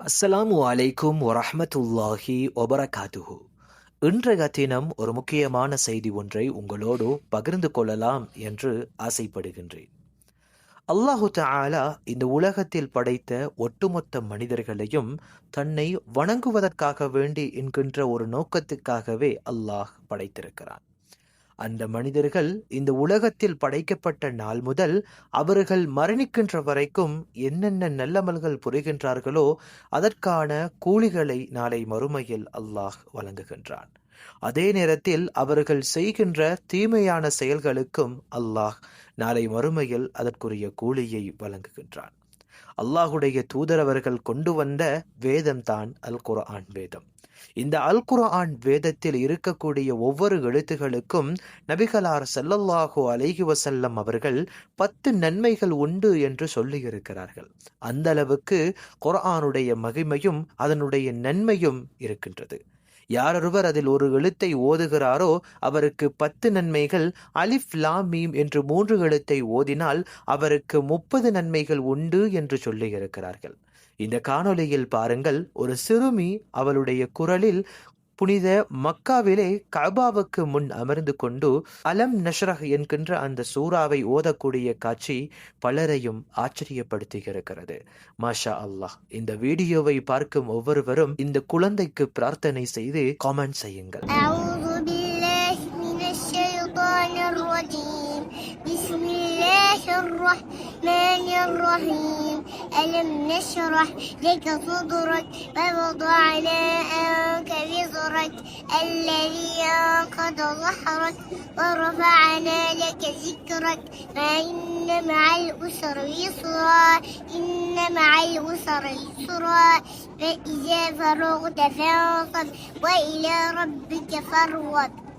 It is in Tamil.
அஸ்ஸலாமு அலைக்கும் வரஹ்மத்துல்லாஹி வபரகாத்துஹு. இன்றைய தினம் ஒரு முக்கியமான செய்தி ஒன்றை உங்களோடு பகிர்ந்து கொள்ளலாம் என்று ஆசைப்படுகின்றேன். அல்லாஹு தாலா இந்த உலகத்தில் படைத்த ஒட்டுமொத்த மனிதர்களையும் தன்னை வணங்குவதற்காக வேண்டி என்கின்ற ஒரு நோக்கத்துக்காகவே அல்லாஹ் படைத்திருக்கிறான். அந்த மனிதர்கள் இந்த உலகத்தில் படைக்கப்பட்ட நாள் முதல் அவர்கள் மரணிக்கின்ற வரைக்கும் என்னென்ன நல்லமல்கள் புரிகின்றார்களோ அதற்கான கூலிகளை நாளை மறுமையில் அல்லாஹ் வழங்குகின்றான். அதே நேரத்தில் அவர்கள் செய்கின்ற தீமையான செயல்களுக்கும் அல்லாஹ் நாளை மறுமையில் அதற்குரிய கூலியை வழங்குகின்றான். அல்லாஹுடைய தூதரவர்கள் கொண்டு வந்த வேதம்தான் அல் குர்ஆன் வேதம். இந்த அல் குரான் வேதத்தில் இருக்கக்கூடிய ஒவ்வொரு எழுத்துகளுக்கும் நபிகளார் செல்லல்லாஹோ அலைஹி வசல்லம் அவர்கள் பத்து நன்மைகள் உண்டு என்று சொல்லியிருக்கிறார்கள். அந்த அளவுக்கு குரானுடைய மகிமையும் அதனுடைய நன்மையும் இருக்கின்றது. யாரொருவர் அதில் ஒரு எழுத்தை ஓதுகிறாரோ அவருக்கு பத்து நன்மைகள் அலிஃப் லாம் மீம் என்று மூன்று எழுத்தை ஓதினால் அவருக்கு முப்பது நன்மைகள் உண்டு என்று சொல்லியிருக்கிறார்கள். இந்த காணொளியில் பாருங்கள் ஒரு சிறுமி அவளுடைய குரலில் புனித மக்காவிலே கபாவுக்கு முன் அமர்ந்து கொண்டு அலம் நஷ்ரஹ் என்கின்ற அந்த சூறாவை ஓதக்கூடிய காட்சி பலரையும் ஆச்சரியப்படுத்துகிறது மாஷா அல்லாஹ் இந்த வீடியோவை பார்க்கும் ஒவ்வொருவரும் இந்த குழந்தைக்கு பிரார்த்தனை செய்து காமெண்ட் செய்யுங்கள் أعوذ بالله من الشيطان الرجيم بسم الله الرحمن الرحيم ألم نشرح لك صدرك؟ ووضعنا عنك وزرك الذي أنقض ظهرك ورفعنا لك ذكرك. فإن مع الأسر يسرا إن مع الأسر يسرا. فإذا فرغت فانصب وإلى ربك فارغب.